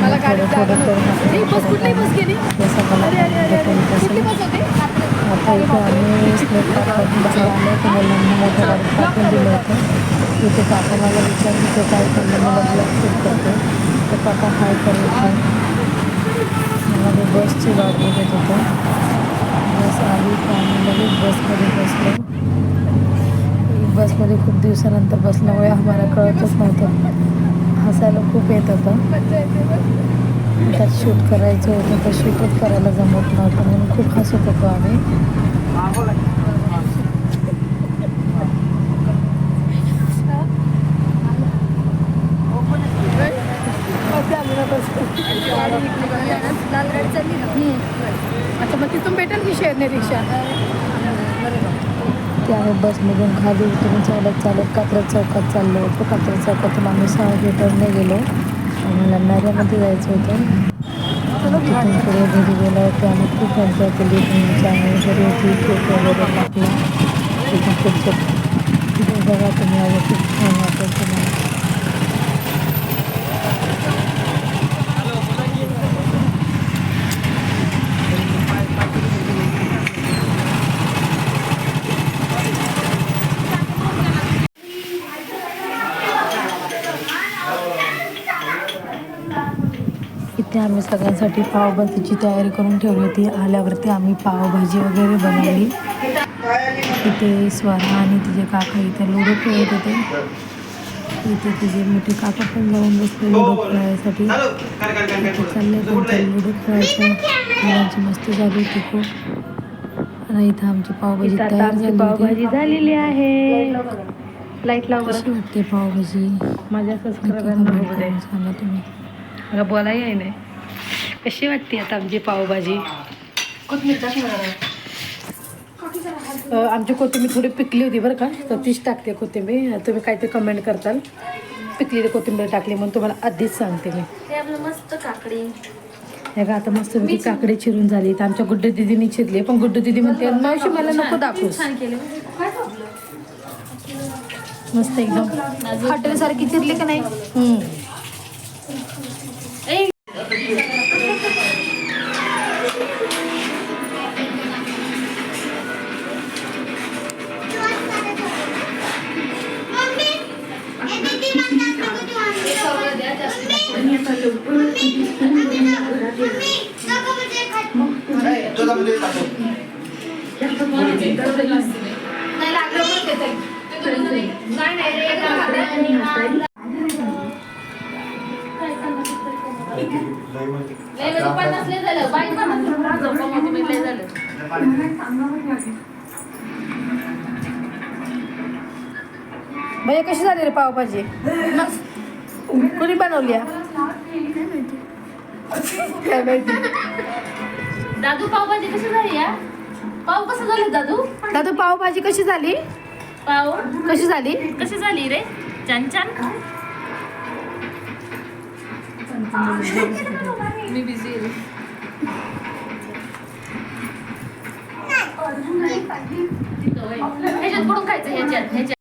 मला गाडीत थोडं थोडं मला आता इथे आम्ही स्नेक पार्कमधून बसला आलो तर मुलांना मोठ्या गाडीत टाकून दिलं होतं तिथे काका मला विचारलं ते काय करलं मला ब्लॉग शूट करतो तर काका हाय करत मला बसची वाट बघत होतं. बस आली आम्ही लगेच बसमध्ये बसलो. बसमध्ये खूप दिवसानंतर बसल्यामुळे आम्हाला कळतच नव्हतं. हसायला खूप येत होतं. त्यात शूट करायचं होतं तर शूटच करायला जमत नव्हतं म्हणून खूप हसत होतो आम्ही. अच्छा भेटेल की शेअरने रिक्षा त्या बसमधून खाली उतरून चालत चालत कात्रज चौकात चाललो होतो. कात्रज चौकातून आम्ही सहा थिएटरने गेलो. आम्हाला नऱ्यामध्ये जायचं होतं. तिथून पुढे घरी गेलो होतो. आम्ही खूप मजा केली. तुमच्या घरी होती केक वगैरे टाकला. तिथून पुढचं तिथे बघा तुम्ही आज खूप छान वाटेल. तुम्हाला इथे आम्ही सगळ्यांसाठी पावभाजीची तयारी करून ठेवली होती. आल्यावरती आम्ही पावभाजी वगैरे बनवली. इथे स्वरा आणि तिचे काका इथे लुडो खेळत होते. इथे तिचे मोठे काका पण जाऊन बसले लुडो खेळायसाठी. चालले त्यांच्या लुडो खेळायचं. मुलांची मस्ती झाली होती खूप. आणि इथं आमची पावभाजी तयार झाली होती. झालेली आहे. लाइट लाव कशी वाटते पावभाजी? माझ्या करून सांगा तुम्ही. नाही कशी वाटते आता आमची पावभाजी? आमची कोथिंबीर थोडी पिकली होती बरं का? तर तीच टाकते कोथिंबीर. तुम्ही काहीतरी कमेंट करताल. पिकलेली कोथिंबीर टाकली म्हणून तुम्हाला आधीच सांगते मी. ते मस्त काकडी. हे का आता मस्त मी काकडे चिरून झाली. तर आमच्या गुड्डू दिदीने चिरली पण गुड्डू दिदी म्हणते मावशी मला नको दाखवूस. मस्त एकदम. हॉटेल सारखी चिरली का नाही? बाई लय झालं भैया कशी झाली रे पावभाजी? कुणी बनवली काय माहिती? दादू पावभाजी कशी झाली या? पाव कसं झालं दादू? दादू पावभाजी कशी झाली? पाव? कशी झाली? कशी झाली रे? छान छान. मी बिझी ह्याच्यात पडून खायचं ह्याच्यात ह्याच्यात.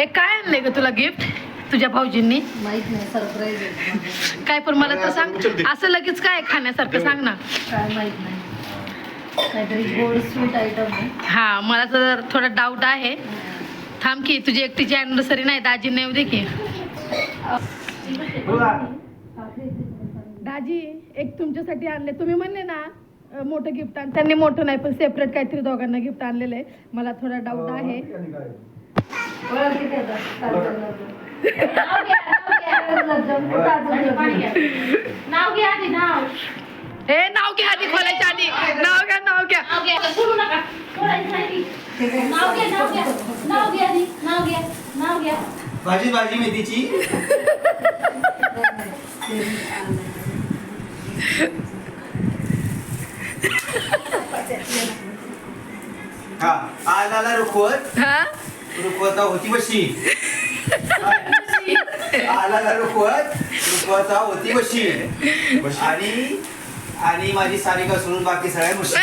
एक काय आणलंय ग तुला गिफ्ट तुझ्या भाऊजींनी? माहीत नाही सरप्राईज काय पण मला तर सांग. असं लगेच काय खाण्यासारखं सांग ना. काय माहीत नाही. काहीतरी गोड स्वीट आयटम आहे. हा मला तर थोडा डाऊट आहे. थांब की तुझी एकटीची अॅनिव्हर्सरी नाही दाजी येऊ दे की. दाजी एक तुमच्यासाठी आणले. तुम्ही म्हणले ना मोठं गिफ्ट आण. त्यांनी मोठं नाही पण सेपरेट काहीतरी दोघांना गिफ्ट आणलेलं. आहे मला थोडा डाऊट आहे. नाव घ्या आधी नाव. हे नाव घ्या आधी खोलायच्या आधी. नाव घ्या नाव घ्या. नाव घ्या सोडू नका. सोडायचं नाही. नाव घ्या नाव घ्या. नाव घ्या आधी नाव घ्या नाव घ्या. भाजी भाजी मेथीची. हा आला रुखवत. हा? रुखवता होती बशी आला रुखवत रुखवता होती बशी आणि आणि माझी सारिका सोडून बाकी सगळ्या मुशी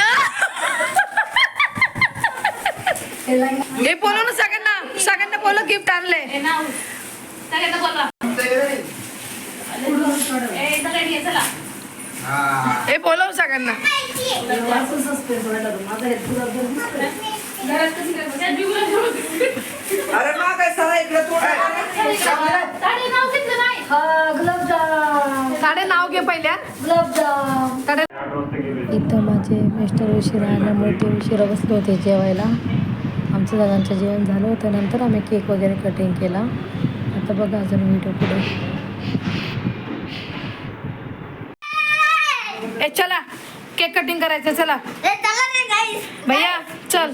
हे बोलव ना सगळ्यांना. सगळ्यांना बोलव गिफ्ट आणलंय हे नाव सगळ्यांना बोलवा ए सगळ्यांनी ये, चला हा. बोलव सगळ्यांना. अरे सगळं इकडे साडे नाव घेतलं नाही. साडे नाव घे पहिल्या इथं माझे मिस्टर उशिरा आल्यामुळे ते उशिरा बसले होते जेवायला. आमचं सगळ्यांचं जेवण झालं होतं. नंतर आम्ही केक वगैरे कटिंग केला. आता बघा अजून व्हिडिओ पुढे. ए चला. केक कटिंग करायचं चला. भैया चल.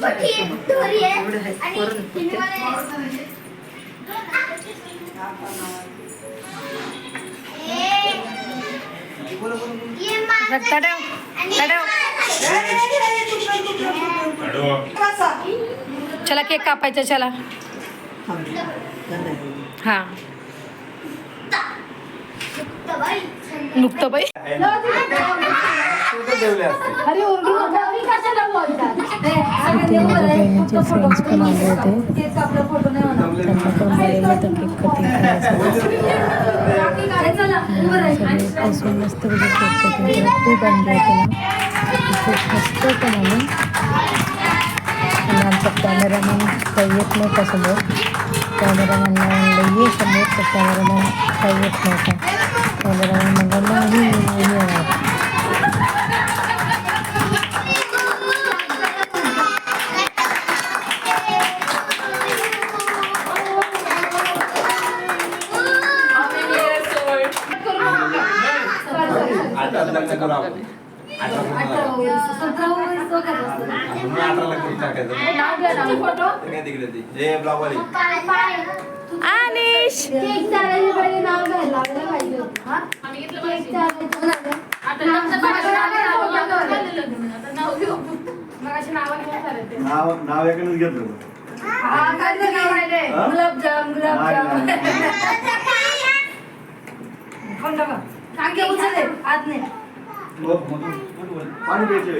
तडव. तडव. चला केक कापायचा चला. हा. नुकतं बाई अरे ओरडू बसून मस्त खूप एन्जॉय केला. खूप मस्त पण आम्ही आणि आमचा कॅमेरामॅन काही येत नव्हता समोर. कॅमेरामॅनला म्हणलं ये समोर. तर कॅमेरामॅन काही येत नव्हता. कॅमेरामॅन म्हणलं नाही मी नाही येणार आता लग्न करायचं नाव झालं लग्न. आता नाव घेऊ. नाव नाव एकच घेतलं गुलाबजाम गुलाबजाम. उचलले आत नाही पाणी प्यायचे.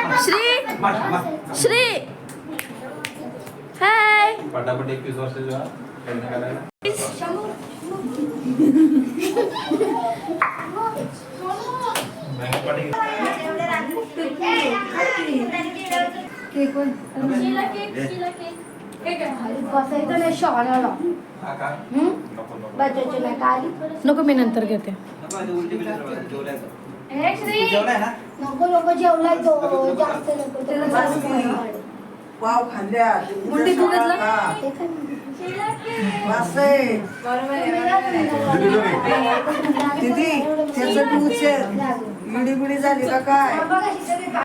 मार. श्री. श्री हाय पटापट एकवीस वर्षाची व्हा. लग्न करायला. शिला का? नको, मी नंतर घेते. नको. हे नको जेवलाय तो. जास्त नको वाव खाल्ल्या मुंडी तू घेतला? दीदी त्याचं तू उचल बिडी झाली का काय? काय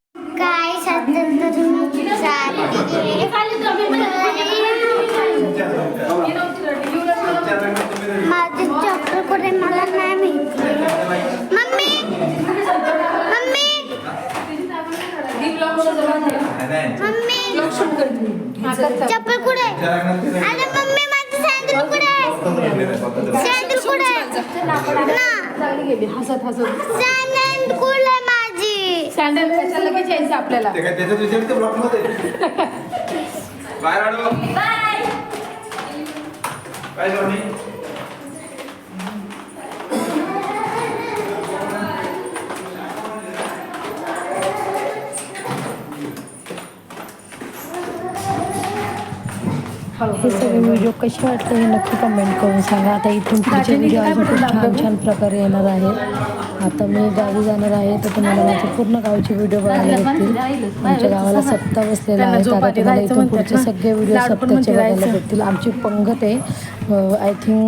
चप्पल कुठे? अरे मम्मी माझं सँडल कुठे? सँडल कुठे ना. हसत हसत. सँडल कुठे माझी? सँडल त्याच्या लगेच यायचं आपल्याला. त्याच्यात ब्लॉकमध्ये? बाय राडू. बाय. काय हे सगळे व्हिडिओ कसे वाटते हे नक्की कमेंट करून सांगा. आता इथून पुढचे व्हिडिओ अजून खूप छान? छान प्रकारे येणार आहेत आता मी गावी जाणार आहे तर तुम्हाला माझ्या पूर्ण गावचे व्हिडिओ बघायला भेटतील. आमच्या गावाला सप्ताह बसलेला आहे. आता तुम्हाला इथून पुढचे. सगळे व्हिडिओ म्हणते बघायला. भेटतील. आमची पंगत आहे. I think